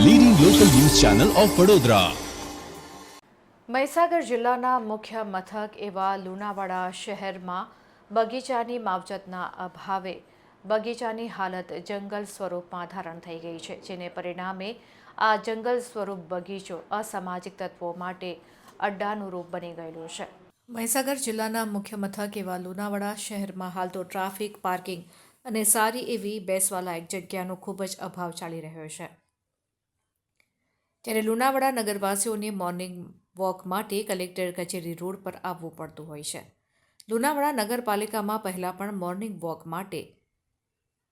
Channel of Vadodara Mahisagar જિલ્લાના મુખ્ય મથક એવા લુણાવાડા શહેરમાં બગીચાની માવજતના અભાવે બગીચાની હાલત જંગલ સ્વરૂપમાં ધારણ થઈ ગઈ છે જેને પરિણામે આ જંગલ સ્વરૂપ બગીચો અસામાજિક તત્વો માટે અડ્ડાનું રૂપ બની ગયેલું છે. મહીસાગર જિલ્લાના મુખ્ય મથક એવા લુણાવાડા શહેરમાં હાલ તો ટ્રાફિક પાર્કિંગ અને સારી એવી બેસવાલાયક જગ્યાનો ખૂબ જ અભાવ ચાલી રહ્યો છે. ત્યારે લુણાવાડા નગરવાસીઓને મોર્નિંગ વોક માટે કલેક્ટર કચેરી રોડ પર આવવું પડતું હોય છે. લુણાવાડા નગરપાલિકામાં પહેલાં પણ મોર્નિંગ વોક માટે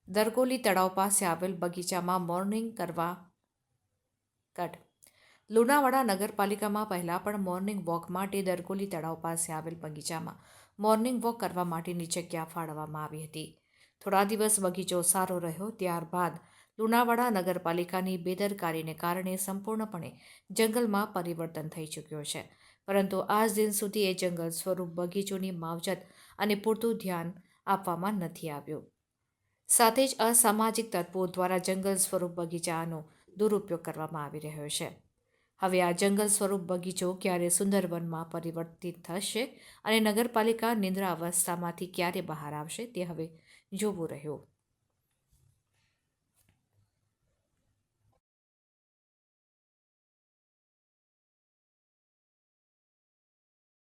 દરકોલી તળાવ પાસે આવેલ બગીચામાં મોર્નિંગ કરવા કટ. લુણાવાડા નગરપાલિકામાં પહેલાં પણ મોર્નિંગ વોક માટે દરકોલી તળાવ પાસે આવેલ બગીચામાં મોર્નિંગ વોક કરવા માટેની જગ્યા ફાળવવામાં આવી હતી. થોડા દિવસ બગીચો સારો રહ્યો, ત્યારબાદ લુણાવાડા નગરપાલિકાની બેદરકારીને કારણે સંપૂર્ણપણે જંગલમાં પરિવર્તન થઈ ચૂક્યો છે. પરંતુ આજ દિન સુધી એ જંગલ સ્વરૂપ બગીચોની માવજત અને પૂરતું ધ્યાન આપવામાં નથી આવ્યું. સાથે જ અસામાજિક તત્વો દ્વારા જંગલ સ્વરૂપ બગીચાનો દુરુપયોગ કરવામાં આવી રહ્યો છે. હવે આ જંગલ સ્વરૂપ બગીચો ક્યારે સુંદરવનમાં પરિવર્તિત થશે અને નગરપાલિકા નિંદ્રા અવસ્થામાંથી ક્યારે બહાર આવશે તે હવે જોવું રહ્યું.